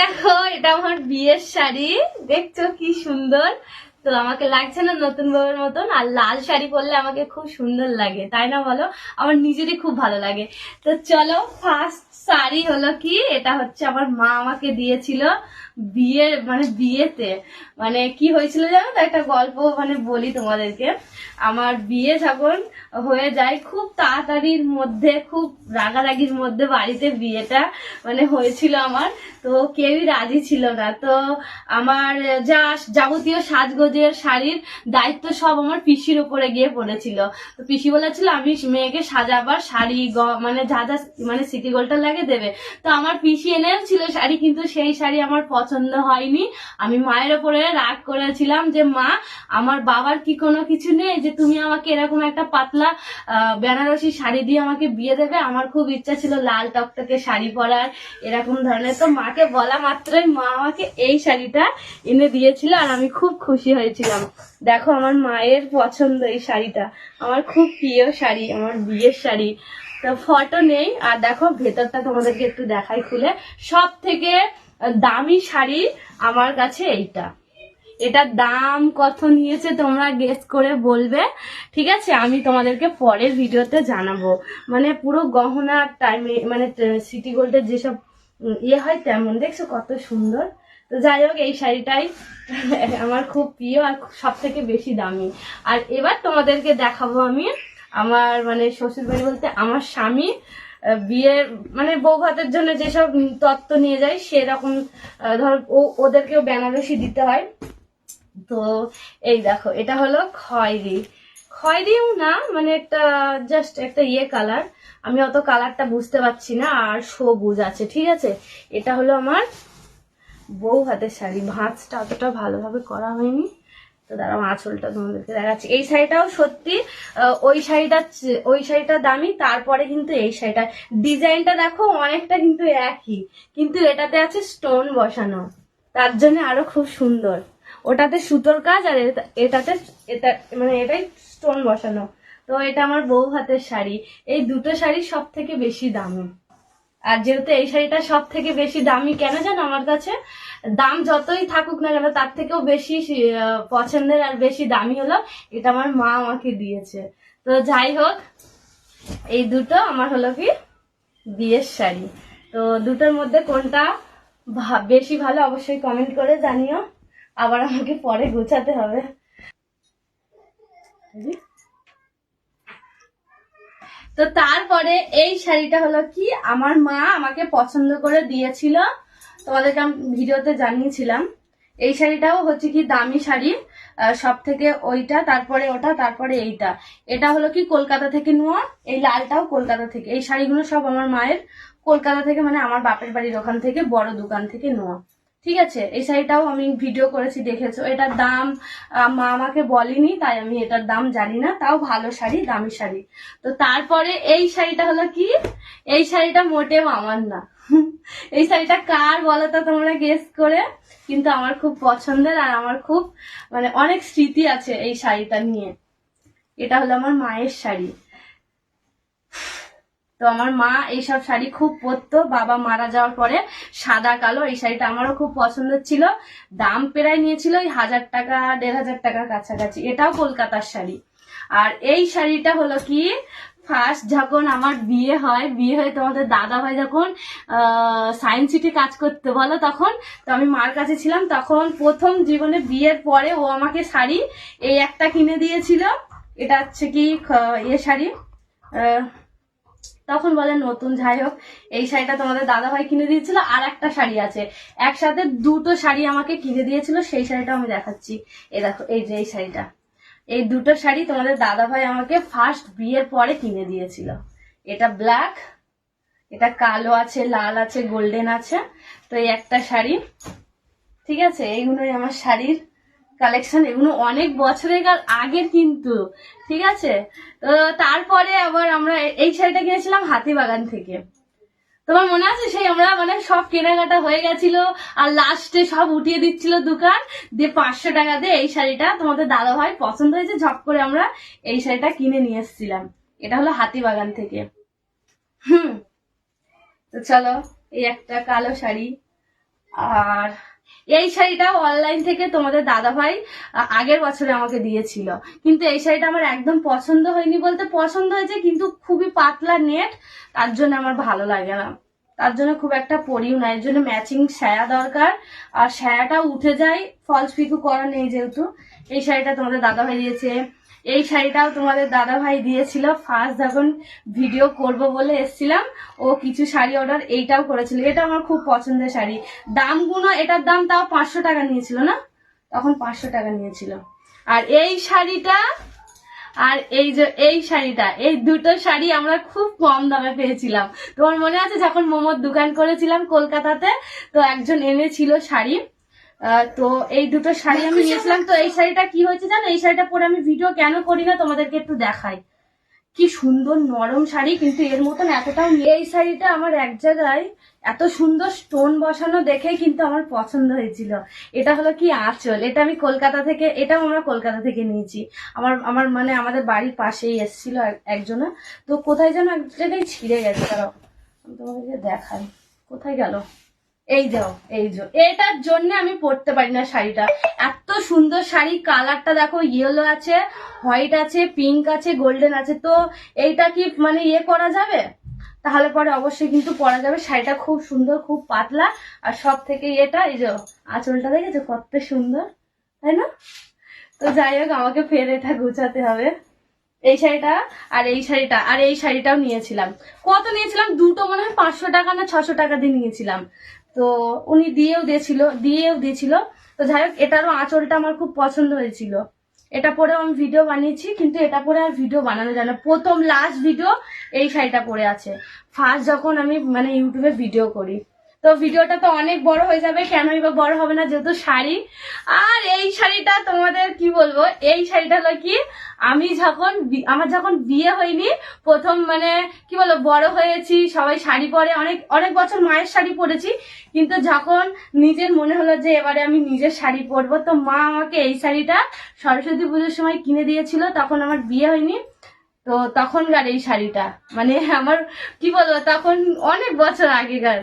দেখো এটা আমার বিয়ের শাড়ি। দেখছ কি সুন্দর? তো আমাকে লাগছে না নতুন বউয়ের মতন, আর লাল শাড়ি পরলে আমাকে খুব সুন্দর লাগে, তাই না বলো? আমার নিজেরই খুব ভালো লাগে। তো চলো ফার্স্ট শাড়ি হলো কি? এটা হচ্ছে আমার মা আমাকে দিয়েছিল বিয়ের মানে বিয়েতে। মানে কি হয়েছিল জানো তো? একটা গল্প মানে বলি তোমাদেরকে। আমার বিয়ে যখন হয়ে যায়, খুব তাড়াতাড়ির মধ্যে, খুব রাগারাগির মধ্যে বাড়িতে বিয়েটা মানে হয়েছিল আমার। তো কেউই রাজি ছিল না। তো আমার যা যাবতীয় সাজগোজের শাড়ির দায়িত্ব সব আমার পিসির উপরে গিয়ে পড়েছিল। তো পিসি বলেছিল, আমি মেয়েকে সাজাবার শাড়ি মানে যা যা মানে সিটি গোল্ডটা লাগে দেবে। তো আমার পিসি এনেও ছিল শাড়ি, কিন্তু সেই শাড়ি আমার পছন্দ হয়নি। আমি মায়ের ওপরে রাগ করেছিলাম যে, মা, আমার বাবার কি কোনো কিছু নেই? যে তুমি আমাকে এরকম একটা পাতলা বেনারসি শাড়ি দিয়ে আমাকে বিয়ে দেবে? আমার খুব ইচ্ছা ছিল লাল টকটকে শাড়ি পরার, এরকম ধরনের। তো মাকে বলা মাত্রই মা আমাকে এই শাড়িটা এনে দিয়েছিল, আর আমি খুব খুশি হয়েছিলাম দেখো আমার মায়ের পছন্দ এই শাড়িটা। আমার খুব প্রিয় শাড়ি, আমার বিয়ের শাড়ি। তো ফটো নেই। আর দেখো, ভেতরটা তোমাদেরকে একটু দেখাই খুলে। সব থেকে দামি শাড়ি আমার কাছে এইটা। এটার দাম কত নিয়েছে তোমরা গেস করে বলবে। ঠিক আছে, আমি তোমাদেরকে পরের ভিডিওতে জানাব। মানে পুরো গহনা টাইমে মানে সিটি গোল্ডের যেসব ইয়ে হয় তেমন। দেখছ কত সুন্দর? তো যাই হোক, এই শাড়িটাই আমার খুব প্রিয় আর সব থেকে বেশি দামি। আর এবার তোমাদেরকে দেখাবো আমি আমার মানে শ্বশুর বাড়ি বলতে আমার স্বামী বিয়ের মানে বউ ভাতের জন্য যেসব তত্ত্ব নিয়ে যায় সেরকম ধর ও, ওদেরকেও বেনারসি দিতে হয়। তো এই দেখো, এটা হলো খয়েরি। খয়েরিও না মানে একটা জাস্ট একটা ইয়ে কালার আমি অত কালারটা বুঝতে পারছি না, আর সবুজ আছে, ঠিক আছে? এটা হলো আমার বউ হাতের শাড়ি। ভাঁজটা অতটা ভালোভাবে করা হয়নি। তো দাঁড়াও আঁচলটা তোমাদেরকে দেখাচ্ছি। এই শাড়িটাও সত্যি ওই শাড়িটা ওই শাড়িটা দামি, তারপরে কিন্তু এই শাড়িটা। ডিজাইনটা দেখো, অনেকটা কিন্তু একই, কিন্তু এটাতে আছে স্টোন বসানো। তার জন্য আরও খুব সুন্দর। ওটাতে সুতোর কাজ আর এটা- এটাতে, এটা মানে এটাই স্টোন বসানো। তো এটা আমার বউ হাতের শাড়ি। এই দুটো শাড়ি সব থেকে বেশি দামি। আর যেহেতু এই শাড়িটা সব থেকে বেশি দামি, কেন জানো আমার কাছে? দাম যতই থাকুক না কেন, তার থেকেও বেশি পছন্দের আর বেশি দামি হলো। এটা আমার মা আমাকে দিয়েছে। তো যাই হোক, এই দুটো আমার হলো কি বিয়ের শাড়ি। তো দুটোর মধ্যে কোনটা বেশি ভালো অবশ্যই কমেন্ট করে জানিও। আবার আমাকে পরে গোছাতে হবে। তো তারপরে এই শাড়িটা হলো কি? আমার মা আমাকে পছন্দ করে দিয়েছিল। তোমাদেরকে আমি ভিডিওতে জানিয়েছিলাম। এই শাড়িটাও হচ্ছে কি দামি শাড়ি। সব থেকে ওইটা, তারপরে ওটা, তারপরে এইটা। এটা হলো কি কলকাতা থেকে নেওয়া, এই লালটাও কলকাতা থেকে। এই শাড়িগুলো সব আমার মায়ের কলকাতা থেকে মানে আমার বাপের বাড়ির ওখান থেকে, বড় দোকান থেকে নেওয়া। ঠিক আছে, এই শাড়িটাও আমি ভিডিও করেছি, দেখেছ? এটার দাম মা আমাকে বলেনি, তাই আমি এটার দাম জানি না, তাও ভালো শাড়ি, দামি শাড়ি। তো তারপরে এই শাড়িটা হলো কি? এই শাড়িটা মোটেও আমার না। এই শাড়িটা কার বলো তো তোমরা গেস করে? কিন্তু আমার খুব পছন্দের আর আমার খুব মানে অনেক স্মৃতি আছে এই শাড়িটা নিয়ে। এটা হলো আমার মায়ের শাড়ি। তো আমার মা এইসব শাড়ি খুব পরতো। বাবা মারা যাওয়ার পরে সাদা, কালো এই শাড়িটা আমারও খুব পছন্দ ছিল। দাম প্রায় নিয়েছিল ওই হাজার টাকা, দেড় হাজার টাকার কাছাকাছি। এটাও কলকাতার শাড়ি। আর এই শাড়িটা হলো কি? ফার্স্ট যখন আমার বিয়ে হয়, বিয়ে হয়ে তোমাদের দাদা ভাই যখন সায়েন্স সিটি কাজ করতে, বলো তখন? তো আমি মার কাছে ছিলাম। তখন প্রথম জীবনে বিয়ের পরে ও আমাকে শাড়ি এই একটা কিনে দিয়েছিল। এটা হচ্ছে কি ইয়ে শাড়ি তখন বলে, নতুন যাই হোক, এই শাড়িটা তোমাদের দাদা ভাই কিনে দিয়েছিল আর একটা শাড়ি আছে। একসাথে দুটো শাড়ি আমাকে কিনে দিয়েছিল, সেই শাড়িটা আমি দেখাচ্ছি। এই দেখো, এই যে এই শাড়িটা। এই দুটো শাড়ি তোমাদের দাদা ভাই আমাকে ফার্স্ট বিয়ের পরে কিনে দিয়েছিল। এটা ব্ল্যাক এটা কালো আছে, লাল আছে গোল্ডেন আছে। তো এই একটা শাড়ি, ঠিক আছে? এইগুলোই আমার শাড়ির কালেকশন এগুলো অনেক বছরের আগের কিন্তু, ঠিক আছে? তো তারপরে আবার আমরা এই শাড়িটা কিনেছিলাম হাতিবাগান থেকে। তোমার মনে আছে সেই আমরা মানে সব কেনাকাটা হয়ে গেছিল, আর লাস্টে সব উঠিয়ে দিচ্ছিল দোকান, দিয়ে পাঁচশো টাকা দিয়ে এই শাড়িটা তোমাদের দাদা ভাই পছন্দ হয়েছে, ঝপ করে আমরা এই শাড়িটা কিনে নিয়ে এসেছিলাম। এটা হলো হাতিবাগান থেকে। হুম। তো চলো, এই একটা কালো শাড়ি, আর এই শাড়িটা অনলাইন থেকে তোমাদের দাদা ভাই আগের বছরে আমাকে দিয়েছিল। কিন্তু এই শাড়িটা আমার একদম পছন্দ হয়নি বলতে পছন্দ হয়েছে কিন্তু খুবই পাতলা নেট, তার জন্য আমার ভালো লাগে না। তার জন্য খুব একটা পরিও না, এর জন্য ম্যাচিং সায়া দরকার। আর সায়াটা উঠে যায় ফলস পিকু করা নেই যেহেতু। এই শাড়িটা তোমাদের দাদা ভাই দিয়েছে। এই শাড়িটাও তোমাদের দাদা ভাই দিয়েছিল। ফার্স্ট যখন ভিডিও করব বলে এসছিলাম, ও কিছু শাড়ি অর্ডার এইটাও করেছিল। এটা আমার খুব পছন্দের শাড়ি। দামগুলো এটার দাম তাও পাঁচশো টাকা নিয়েছিল না? তখন পাঁচশো টাকা নিয়েছিল। আর এই শাড়িটা, আর এই যে, এই শাড়িটা, এই দুটো শাড়ি আমরা খুব কম দামে পেয়েছিলাম। তোমার মনে আছে যখন মোমোর দোকান করেছিলাম কলকাতাতে, তো একজন এনেছিল শাড়ি। তো এই দুটো শাড়ি আমি নিয়েছিলাম। তো এই শাড়িটা কি হয়েছে জানো? এই শাড়িটা পরে আমি ভিডিও কেন করি না তোমাদেরকে একটু দেখাই। কি সুন্দর নরম শাড়ি কিন্তু এর মতন এতটাও। এই শাড়িটা আমার এক জায়গায় এত সুন্দর স্টোন বসানো দেখে কিন্তু আমার পছন্দ হয়েছিল। এটা হলো কি আঁচল। এটা আমি কলকাতা থেকে এটাও আমরা কলকাতা থেকে নিয়েছি। আমার আমার মানে আমাদের বাড়ির পাশেই এসেছিল একজনা। তো কোথায় যেন এক জায়গায় ছিঁড়ে গেছে। তারা আমি তোমাদেরকে দেখাই। কোথায় গেল? এই যাও এই যে, এটার জন্য আমি পরতে পারি না শাড়িটা। এত সুন্দর শাড়ি, কালারটা দেখো ইয়েলো আছে হোয়াইট আছে পিঙ্ক আছে গোল্ডেন আছে। তো এইটা কি মানে ইয়ে করা যাবে? তাহলে পরে অবশ্যই কিন্তু পরা যাবে। শাড়িটা খুব সুন্দর, খুব পাতলা। আর সব থেকে এটা এই যে, আঁচলটা দেখেছ? কত সুন্দর, তাই না? তো যাই হোক, আমাকে ফের এটা গুছাতে হবে। এই শাড়িটা আর এই শাড়িটা, আর এই শাড়িটাও নিয়েছিলাম। কত নিয়েছিলাম? দুটো মনে হয় পাঁচশো টাকা না ছশো টাকা দিয়ে নিয়েছিলাম। তো উনি দিয়েও দিয়েছিল দিয়েও দিয়েছিল। তো যাই হোক, এটারও আঁচলটা আমার খুব পছন্দ হয়েছিল। এটা পরেও আমি ভিডিও বানিয়েছি, কিন্তু এটা পরে আর ভিডিও বানানো যায় না। প্রথম লাস্ট ভিডিও এই শাড়িটা পরে আছে। ফার্স্ট যখন আমি মানে ইউটিউবে ভিডিও করি। তো ভিডিওটা তো অনেক বড় হয়ে যাবে, কেনই বা বড় হবে না যেহেতু শাড়ি। আর এই শাড়িটা তোমাদের কি বলব, এই শাড়িটা হলো কি, আমি যখন আমার যখন বিয়ে হয়নি, প্রথম মানে কি বলব, বড় হয়েছি, সবাই শাড়ি পরে, অনেক অনেক বছর মায়ের শাড়ি পরেছি, কিন্তু যখন নিজের মনে হলো যে এবারে আমি নিজের শাড়ি পরবো, তো মা আমাকে এই শাড়িটা সরস্বতী পুজোর সময় কিনে দিয়েছিল, তখন আমার বিয়ে হয়নি। তো তখনকার এই শাড়িটা। মানে আমার, কি বলব, তখন অনেক বছর আগেকার।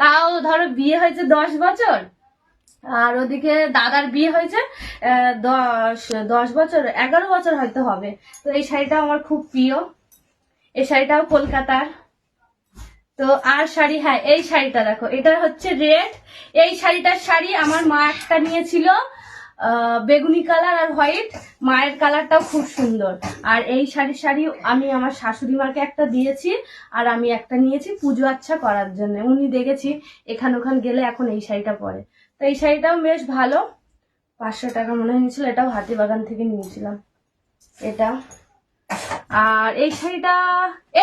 তাও ধরো বিয়ে হয়েছে দশ বছর। আর ওদিকে দাদার বিয়ে হয়েছে দশ দশ বছর, এগারো বছর হয়তো হবে। তো এই শাড়িটা আমার খুব প্রিয়। এই শাড়িটাও কলকাতার। তো আর শাড়ি হ্যাঁ এই শাড়িটা দেখো, এটা হচ্ছে রেড। এই শাড়িটার শাড়ি আমার মা একটা নিয়েছিল। বেগুনি কালার আর হোয়াইট। মায়ের কালারটাও খুব সুন্দর। আর এই শাড়ি শাড়ি আমি আমার শাশুড়ি মাকে একটা দিয়েছি, আর আমি একটা নিয়েছি পুজো আচ্ছা করার জন্য। উনি দেখেছি, এখান ওখান গেলে এখন এই শাড়িটা পরে। তো এই শাড়িটাও বেশ ভালো। পাঁচশো টাকা মনে হয় নিয়েছিল, এটাও হাতিবাগান থেকে নিয়েছিলাম। এটা। আর এই শাড়িটা,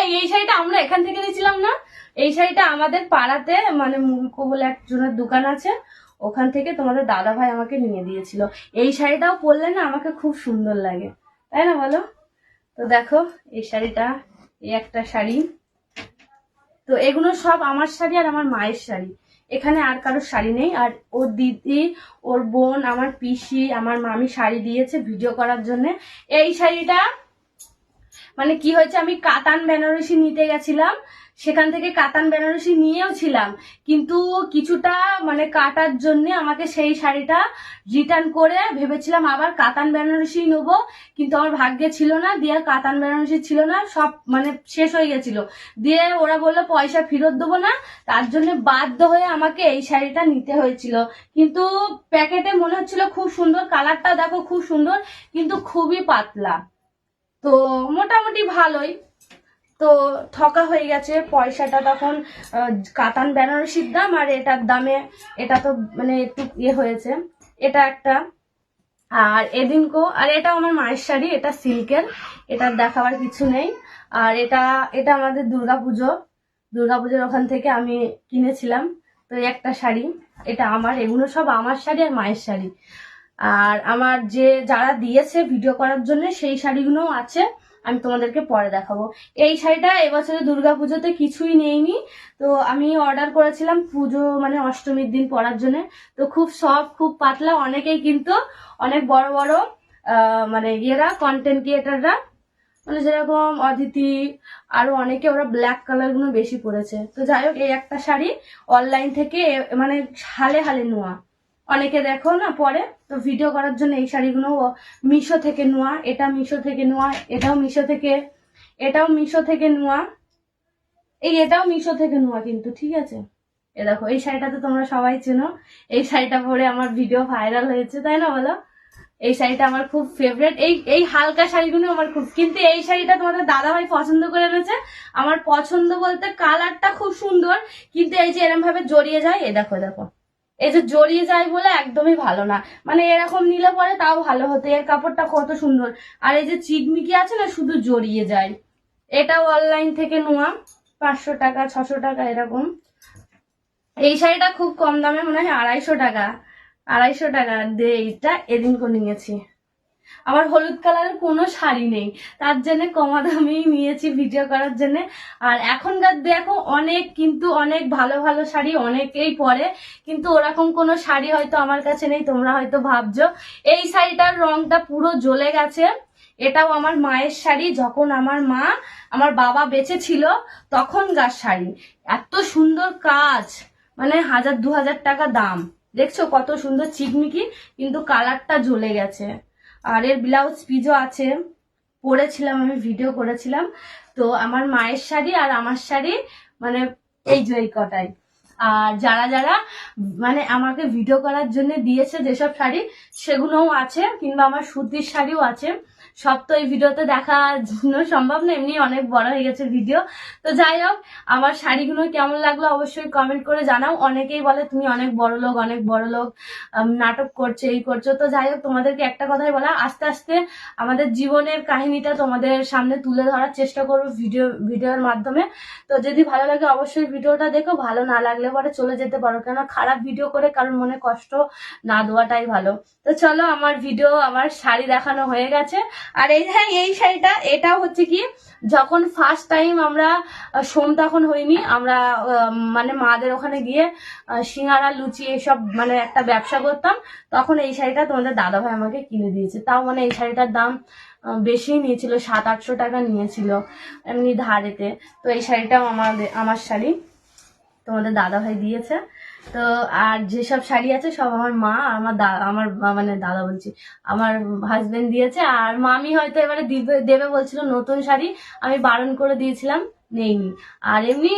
এই এই শাড়িটা আমরা এখান থেকে নিয়েছিলাম না। এই শাড়িটা আমাদের পাড়াতে মানে মুলকো বলে একজনের দোকান আছে। ওখান থেকে তোমাদের দাদা ভাই আমাকে নিয়ে দিয়েছিল। এই শাড়িটাও পরলে না আমাকে খুব সুন্দর লাগে। তাই না বলো? তো দেখো, এই শাড়িটা, এই একটা শাড়ি। তো এগুলো সব আমার শাড়ি আর আমার মায়ের শাড়ি। এখানে আর কারোর শাড়ি নেই। আর ওর দিদি, ওর বোন, আমার পিসি, আমার মামি শাড়ি দিয়েছে ভিডিও করার জন্য। এই শাড়িটা মানে কি হয়েছে, আমি কাতান, বেনারসি নিতে গেছিলাম। সেখান থেকে কাতান বেনারসি নিয়েও ছিলাম। কিন্তু কিছুটা মানে কাটার জন্য আমাকে সেই শাড়িটা রিটার্ন করে ভেবেছিলাম আবার কাতান বেনারসি নেব। কিন্তু আমার ভাগ্যে ছিল না, দিয়ে কাতান বেনারসি ছিল না, সব মানে শেষ হয়ে গেছিল। দিয়ে ওরা বলল, পয়সা ফেরত দেবো না। তার জন্য বাধ্য হয়ে আমাকে এই শাড়িটা নিতে হয়েছিল। কিন্তু প্যাকেটে মনে হচ্ছিল খুব সুন্দর কালারটা দেখো খুব সুন্দর, কিন্তু খুবই পাতলা। তো মোটামুটি ভালোই। তো ঠকা হয়ে গেছে পয়সাটা তখন কাতান বেনারসির দাম আর এটার দামে এটা তো মানে একটু ইয়ে হয়েছে। এটা একটা। আর এদিনকো, আর এটা আমার মায়ের শাড়ি, এটা সিল্কের এটার দেখাবার কিছু নেই। আর এটা এটা আমাদের দুর্গাপুজো। দুর্গাপুজোর ওখান থেকে আমি কিনেছিলাম, তো একটা শাড়ি, এটা আমার, এগুলো সব আমার শাড়ি আর মায়ের শাড়ি। আর আমার যে যারা দিয়েছে ভিডিও করার জন্য, সেই শাড়িগুলোও আছে। আমি তোমাদেরকে পরে দেখাবো। এই শাড়িটা এবছরে পুজোতে কিছুই নেইনি। তো আমি অর্ডার করেছিলাম পুজো মানে অষ্টমীর দিন পরার জন্য। তো খুব সফট খুব পাতলা, অনেকেই কিন্তু অনেক বড় বড় মানে ইয়েরা কন্টেন্ট ক্রিয়েটাররা মানে যেরকম অদিতি, আরও অনেকে ওরা ব্ল্যাক কালারগুলো বেশি পরেছে। তো যাই হোক, এই একটা শাড়ি অনলাইন থেকে মানে হালে হালে নেওয়া অনেকে দেখো না পরে, তো ভিডিও করার জন্য এই শাড়িগুলো মিশো থেকে নেওয়া এটা মিশো থেকে নেওয়া এটাও মিশো থেকে, এটাও মিশো থেকে নেওয়া এই এটাও মিশো থেকে নেওয়া কিন্তু, ঠিক আছে? এ দেখো, এই শাড়িটা তো তোমরা সবাই চেনো, এই শাড়িটা পরে আমার ভিডিও ভাইরাল হয়েছে, তাই না বলো? এই শাড়িটা আমার খুব ফেভারিট এই এই হালকা শাড়িগুলো আমার খুব, কিন্তু এই শাড়িটা তোমাদের দাদা ভাই পছন্দ করে এনেছে, আমার পছন্দ বলতে কালারটা খুব সুন্দর, কিন্তু এই যে এরম ভাবে জড়িয়ে যায়, এ দেখো দেখো। এই যে জড়িয়ে যায় বলে একদমই ভালো না। মানে এরকম নিলে পরে তাও ভালো হতো। এর কাপড়টা কত সুন্দর। আর এই যে চিকমিকি আছে না, শুধু জড়িয়ে যায়। এটাও অনলাইন থেকে নোয়া পাঁচশো টাকা, ছশো টাকা এরকম। এই শাড়িটা খুব কম দামে মনে হয় আড়াইশো টাকা। আড়াইশো টাকা দিয়ে এইটা এদিন করে নিয়েছি আমার হলুদ কালারের কোনো শাড়ি নেই। তার জন্য কমা দামেই নিয়েছি ভিডিও করার জন্য। আর এখনকার দেখো অনেক কিন্তু অনেক ভালো ভালো শাড়ি অনেকেই পরে। কিন্তু ওরকম কোনো শাড়ি হয়তো আমার কাছে নেই, তোমরা হয়তো ভাবছ। এই শাড়িটার রংটা পুরো জ্বলে গেছে। এটাও আমার মায়ের শাড়ি। যখন আমার মা, আমার বাবা বেঁচে ছিল তখনকার শাড়ি। এত সুন্দর কাজ। মানে হাজার দু হাজার টাকা দাম। দেখছ কত সুন্দর চিকমিকি, কিন্তু কালারটা জ্বলে গেছে। আর এর ব্লাউজ পিজও আছে। পরেছিলাম, আমি ভিডিও করেছিলাম। তো আমার মায়ের শাড়ি আর আমার শাড়ি মানে এই জয় কটাই। আর যারা যারা মানে আমাকে ভিডিও করার জন্য দিয়েছে যেসব শাড়ি, সেগুলোও আছে, কিংবা আমার সুতির শাড়িও আছে। সব তো এই ভিডিওতে দেখার জন্য সম্ভব না, এমনি অনেক বড় হয়ে গেছে ভিডিও তো যাই হোক, আমার শাড়িগুলো কেমন লাগল অবশ্যই কমেন্ট করে জানাও। অনেকেই বলে, তুমি অনেক বড় লোক, অনেক বড় লোক নাটক করছ, এই করছ। তো যাই হোক, তোমাদেরকে একটা কথাই বলা আস্তে আস্তে আমাদের জীবনের কাহিনীটা তোমাদের সামনে তুলে ধরার চেষ্টা করব ভিডিও ভিডিওর মাধ্যমে। তো যদি ভালো লাগে অবশ্যই ভিডিওটা দেখো, ভালো না লাগলে পরে চলে যেতে পারো। কেন খারাপ ভিডিও করে কারোর মনে কষ্ট না দেওয়াটাই ভালো। তো চলো, আমার ভিডিও আমার শাড়ি দেখানো হয়ে গেছে। আর এই হ্যাঁ এই শাড়িটা এটাও হচ্ছে কি, যখন ফার্স্ট টাইম আমরা সোম তখন হইনি, আমরা মানে মাদের ওখানে গিয়ে সিঙ্গারা, লুচি এসব মানে একটা ব্যবসা করতাম, তখন এই শাড়িটা তোমাদের দাদাভাই আমাকে কিনে দিয়েছে। তাও মানে এই শাড়িটার দাম বেশিই নিয়েছিল, সাত, আটশো টাকা নিয়েছিল, এমনি ধারেতে। তো এই শাড়িটাও আমাদের, আমার শাড়ি তোমাদের দাদাভাই দিয়েছে। তো আর যেসব শাড়ি আছে, সব আমার মা আমার দাদা আমার মানে দাদা বলছি, আমার হাজবেন্ড দিয়েছে। আর মামি হয়তো এবারে দিবে, দেবে বলছিল নতুন শাড়ি, আমি বারণ করে দিয়েছিলাম। নেইনি আর এমনি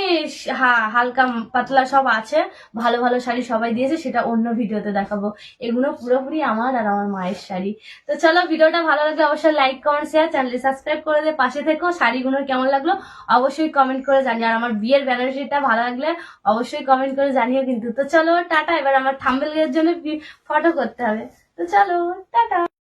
হালকা পাতলা সব আছে। ভালো ভালো শাড়ি সবাই দিয়েছে, সেটা অন্য ভিডিওতে দেখাবো। এগুলো পুরোপুরি আমার আর আমার মায়ের শাড়ি। তো চলো, ভিডিওটা ভালো লাগলে অবশ্যই লাইক কমেন্ট শেয়ার চ্যানেলটি সাবস্ক্রাইব করে দিয়ে পাশে থেকো। শাড়িগুলো কেমন লাগল অবশ্যই কমেন্ট করে জানিও। আর আমার বিয়ের বেনারসিটা ভালো লাগলে অবশ্যই কমেন্ট করে জানিও কিন্তু। তো চলো, টাটা। এবার আমার থাম্বেলের জন্য ফটো করতে হবে। তো চলো, টাটা।